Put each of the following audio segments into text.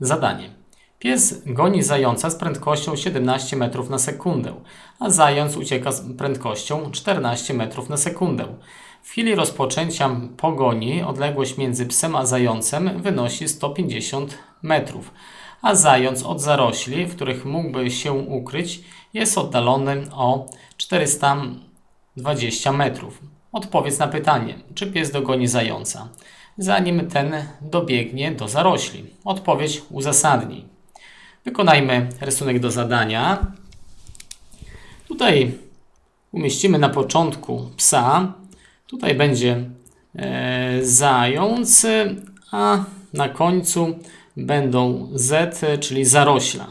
Zadanie. Pies goni zająca z prędkością 17 metrów na sekundę, a zając ucieka z prędkością 14 metrów na sekundę. W chwili rozpoczęcia pogoni odległość między psem a zającem wynosi 150 metrów, a zając od zarośli, w których mógłby się ukryć, jest oddalony o 420 metrów. Odpowiedz na pytanie, czy pies dogoni zająca, zanim ten dobiegnie do zarośli. Odpowiedź uzasadnij. Wykonajmy rysunek do zadania. Tutaj umieścimy na początku psa. Tutaj będzie e, zając, a na końcu będą Z, czyli zarośla.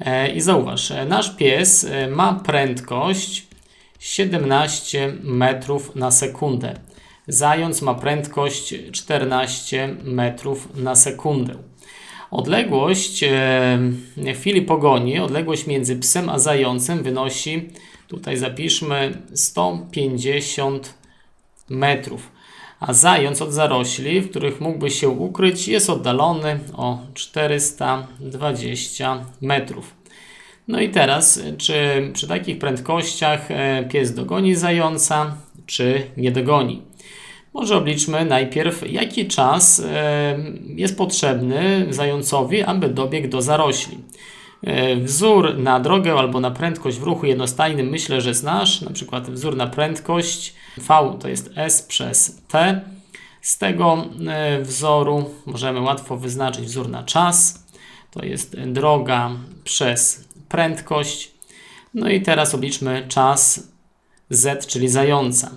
E, I zauważ, nasz pies e, ma prędkość 17 metrów na sekundę. Zając ma prędkość 14 metrów na sekundę. Odległość e, w chwili pogoni, odległość między psem a zającem wynosi, tutaj zapiszmy, 150 metrów. A zając od zarośli, w których mógłby się ukryć, jest oddalony o 420 metrów. No i teraz, czy przy takich prędkościach e, pies dogoni zająca, czy nie dogoni? Może obliczmy najpierw, jaki czas e, jest potrzebny zającowi, aby dobiegł do zarośli. Wzór na drogę albo na prędkość w ruchu jednostajnym myślę, że znasz. Na przykład wzór na prędkość V to jest S przez T. Z tego wzoru możemy łatwo wyznaczyć wzór na czas. To jest droga przez prędkość. No i teraz obliczmy czas Z, czyli zająca.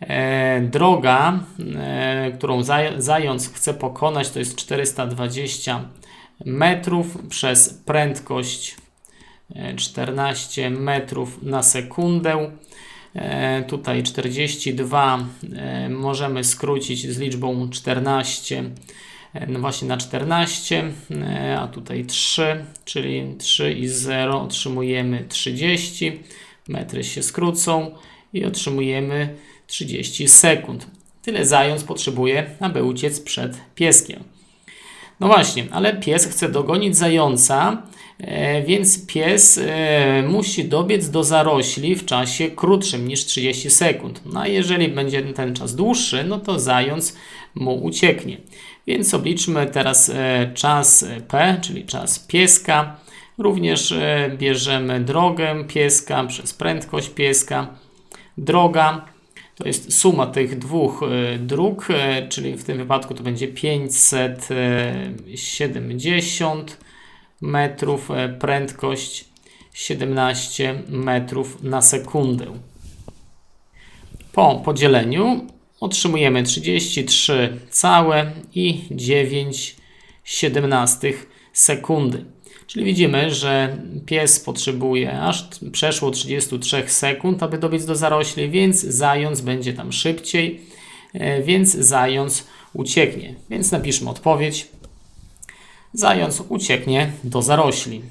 E, droga, e, którą zaj- zając chce pokonać, to jest 420 metrów przez prędkość e, 14 metrów na sekundę. E, tutaj 42 e, możemy skrócić z liczbą 14 e, no właśnie na 14, e, a tutaj 3, czyli 3 i 0 otrzymujemy 30. Metry się skrócą i otrzymujemy 30 sekund. Tyle zając potrzebuje, aby uciec przed pieskiem. No właśnie, ale pies chce dogonić zająca, więc pies e, musi dobiec do zarośli w czasie krótszym niż 30 sekund. No a jeżeli będzie ten czas dłuższy, no to zając mu ucieknie. Więc obliczmy teraz e, czas P, czyli czas pieska. Również e, bierzemy drogę pieska przez prędkość pieska. Droga to jest suma tych dwóch e, dróg, e, czyli w tym wypadku to będzie 570 metrów, e, prędkość 17 metrów na sekundę. Po podzieleniu otrzymujemy 33 całe i 9 siedemnastych sekundy. Czyli widzimy, że pies potrzebuje aż przeszło 33 sekund, aby dobiec do zarośli, więc zając będzie tam szybciej, e, więc zając ucieknie. Więc napiszmy odpowiedź. Zając ucieknie do zarośli.